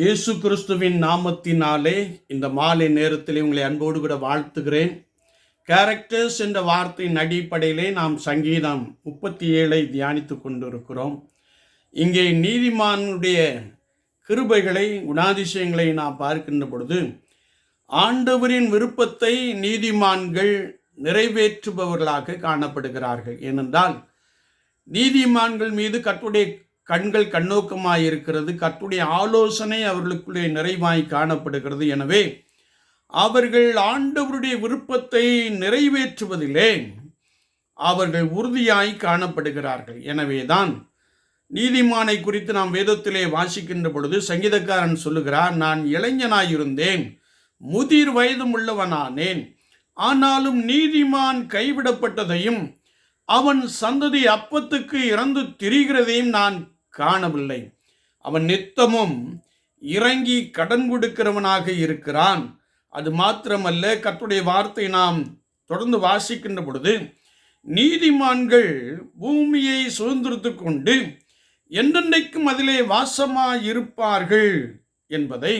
இயேசு கிறிஸ்துவின் நாமத்தினாலே இந்த மாலை நேரத்திலே உங்களை அன்போடு கூட வாழ்த்துகிறேன். கேரக்டர்ஸ் என்ற வார்த்தையின் அடிப்படையிலே நாம் சங்கீதம் முப்பத்தி ஏழை தியானித்து கொண்டிருக்கிறோம். இங்கே நீதிமானுடைய கிருபைகளை குணாதிசயங்களை நாம் பார்க்கின்ற பொழுது ஆண்டவரின் விருப்பத்தை நீதிமான்கள் நிறைவேற்றுபவர்களாக காணப்படுகிறார்கள். ஏனென்றால் நீதிமான்கள் மீது கட்டுடைய கண்கள் கண்ணோக்கமாய் இருக்கிறது கர்த்தருடைய ஆலோசனை அவர்களுக்குள்ளே நிறைவாய் காணப்படுகிறது. எனவே அவர்கள் ஆண்டவருடைய விருப்பத்தை நிறைவேற்றுவதிலே அவர்கள் உறுதியாய் காணப்படுகிறார்கள். எனவேதான் நீதிமானை குறித்து நாம் வேதத்திலே வாசிக்கின்ற பொழுது சங்கீதக்காரன் சொல்லுகிறார் நான் இளைஞனாயிருந்தேன் முதிர் வயதும் உள்ளவனானேன் ஆனாலும் நீதிமான் கைவிடப்பட்டதையும் அவன் சந்ததி அப்பத்துக்கு இறந்து திரிகிறதையும் நான் காணவில்லை. அவன் நித்தமும் இறங்கி கடன் கொடுக்கிறவனாக இருக்கிறான். அது மாத்திரமல்ல கத்துடைய வார்த்தை நாம் தொடர்ந்து வாசிக்கின்ற பொழுது நீதிமான்கள் பூமியை சுதந்திரத்து கொண்டு என்றென்றைக்கும் அதிலே வாசமாயிருப்பார்கள் என்பதை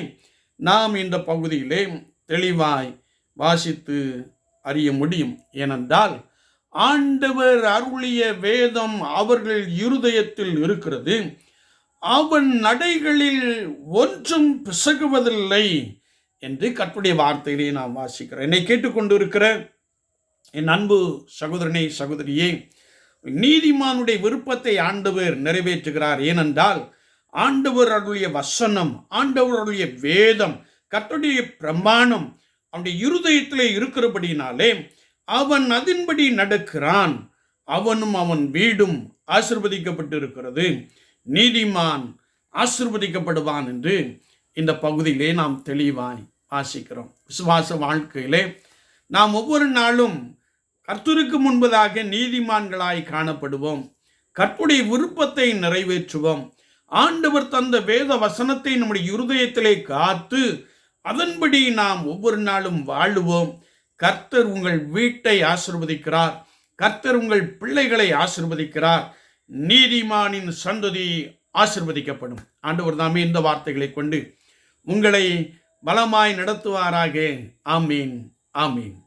நாம் இந்த பகுதியிலே தெளிவாய் வாசித்து அறிய முடியும். ஏனென்றால் ஆண்டவர் அருளிய வேதம் அவர்கள் இருதயத்தில் இருக்கிறது. அவன் நடைகளில் ஒன்றும் பிசகுவதில்லை என்று கற்புடைய வார்த்தையிலே நான் வாசிக்கிறேன் என்னை கேட்டுக்கொண்டிருக்கிற என் அன்பு சகோதரனே சகோதரியே நீதிமானுடைய விருப்பத்தை ஆண்டவர் நிறைவேற்றுகிறார். ஏனென்றால் ஆண்டவர் அருளிய வசனம் ஆண்டவர் அருளிய வேதம் கர்த்தருடைய பிரமாணம் அவனுடைய இருதயத்திலே இருக்கிறபடினாலே அவன் அதன்படி நடக்கிறான். அவனும் அவன் வீடும் ஆசிர்வதிக்கப்பட்டிருக்கிறது. நீதிமான் ஆசிர்வதிக்கப்படுவான் என்று இந்த பகுதியிலே நாம் தெளிவாய் வாசிக்கிறோம். விசுவாச வாழ்க்கையிலே நாம் ஒவ்வொரு நாளும் கர்த்தருக்கு முன்பதாக நீதிமான்களாய் காணப்படுவோம். கற்புடைய விருப்பத்தை நிறைவேற்றுவோம். ஆண்டவர் தந்த வேத வசனத்தை நம்முடைய இருதயத்திலே காத்து அதன்படி நாம் ஒவ்வொரு நாளும் வாழுவோம். கர்த்தர் உங்கள் வீட்டை ஆசிர்வதிக்கிறார். கர்த்தர் உங்கள் பிள்ளைகளை ஆசிர்வதிக்கிறார். நீதிமானின் சந்ததி ஆசிர்வதிக்கப்படும். ஆண்டவர் தாமே இந்த வார்த்தைகளை கொண்டு உங்களை பலமாய் நடத்துவாராக. ஆமீன் ஆமீன்.